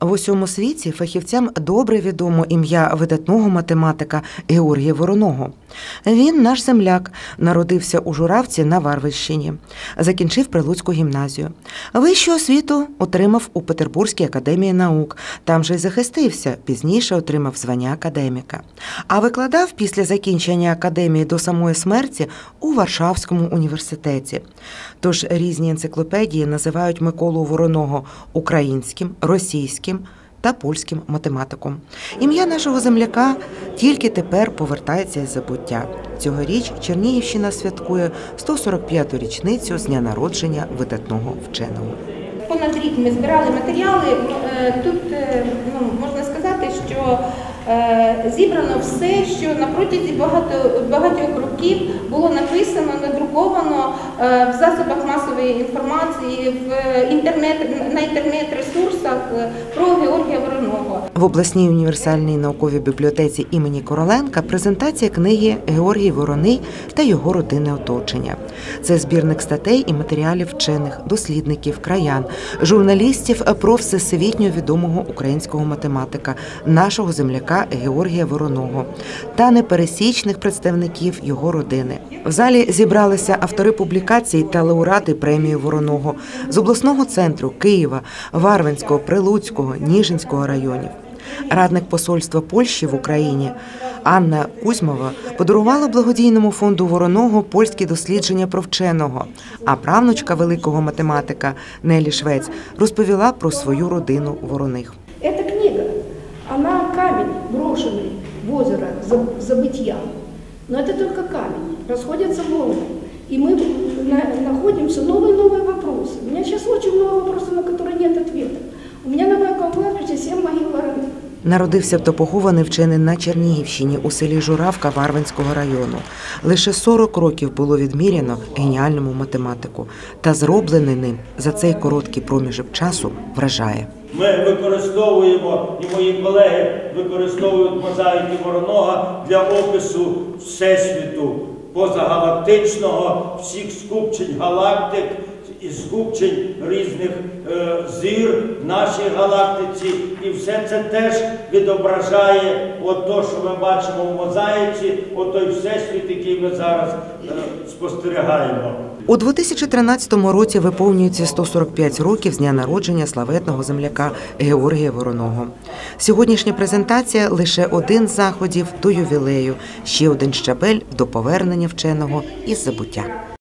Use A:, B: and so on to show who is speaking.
A: В усьому світі фахівцям добре відомо ім'я видатного математика Георгія Вороного. Він наш земляк, народився у Журавці на Варвищині, закінчив Прилуцьку гімназію. Вищу освіту отримав у Петербурзькій академії наук. Там же й захистився, пізніше отримав звання академіка. А викладав після закінчення академії до самої смерті у Варшавському університеті. Тож різні енциклопедії називають Миколу Вороного українським, російським та польським математиком. Ім'я нашого земляка тільки тепер повертається із забуття. Цьогоріч Чернігівщина святкує 145-ту річницю з дня народження видатного вченого.
B: Понад рік ми збирали матеріали. Е, Тут е, ну, можна сказати, що е, зібрано все, що на протязі багато, багатьох років було написано, надруковано в засобах масової інформації, в інтернет, на інтернет-ресурсах е, про Георгія Вороного.
A: В обласній універсальній науковій бібліотеці імені Короленка презентація книги Георгій Вороний та його родинне оточення. Це збірник статей і матеріалів вчених, дослідників, краян, журналістів про всесвітньо відомого українського математика, нашого земляка Георгія Вороного та непересічних представників його родини. В залі зібралися автори публікацій та лауреати Вороного з обласного центру Києва, Варвинського, Прилуцького, Ніжинського районів. Радник посольства Польщі в Україні Анна Кузьмова подарувала благодійному фонду Вороного польські дослідження про вченого. А правнучка великого математика Нелі Швець розповіла про свою родину вороних.
C: Эта книга, она камень, брошенный в озеро заб- забытья. Но это только камень, расходятся волны. И мы на- находимся новые и новые вопросы. У меня сейчас очень много вопросов, на которые нет ответа. У меня на моем кладбище 7 могил вороных.
A: Народився та похований вчений на Чернігівщині у селі Журавка Варвинського району. Лише 40 років було відміряно геніальному математику, та зроблений ним за цей короткий проміжок часу вражає.
D: Ми використовуємо, і мої колеги використовують мозаїки Воронога для опису Всесвіту позагалактичного, всіх скупчень галактик і скупчень різних е, зір в нашій галактиці. І все це теж відображає от то, що ми бачимо в мозаїці, от той всесвіт, який ми зараз е, спостерігаємо.
A: У 2013 році виповнюється 145 років з дня народження славетного земляка Георгія Вороного. Сьогоднішня презентація лише один з заходів до ювілею, ще один щабель до повернення вченого із забуття.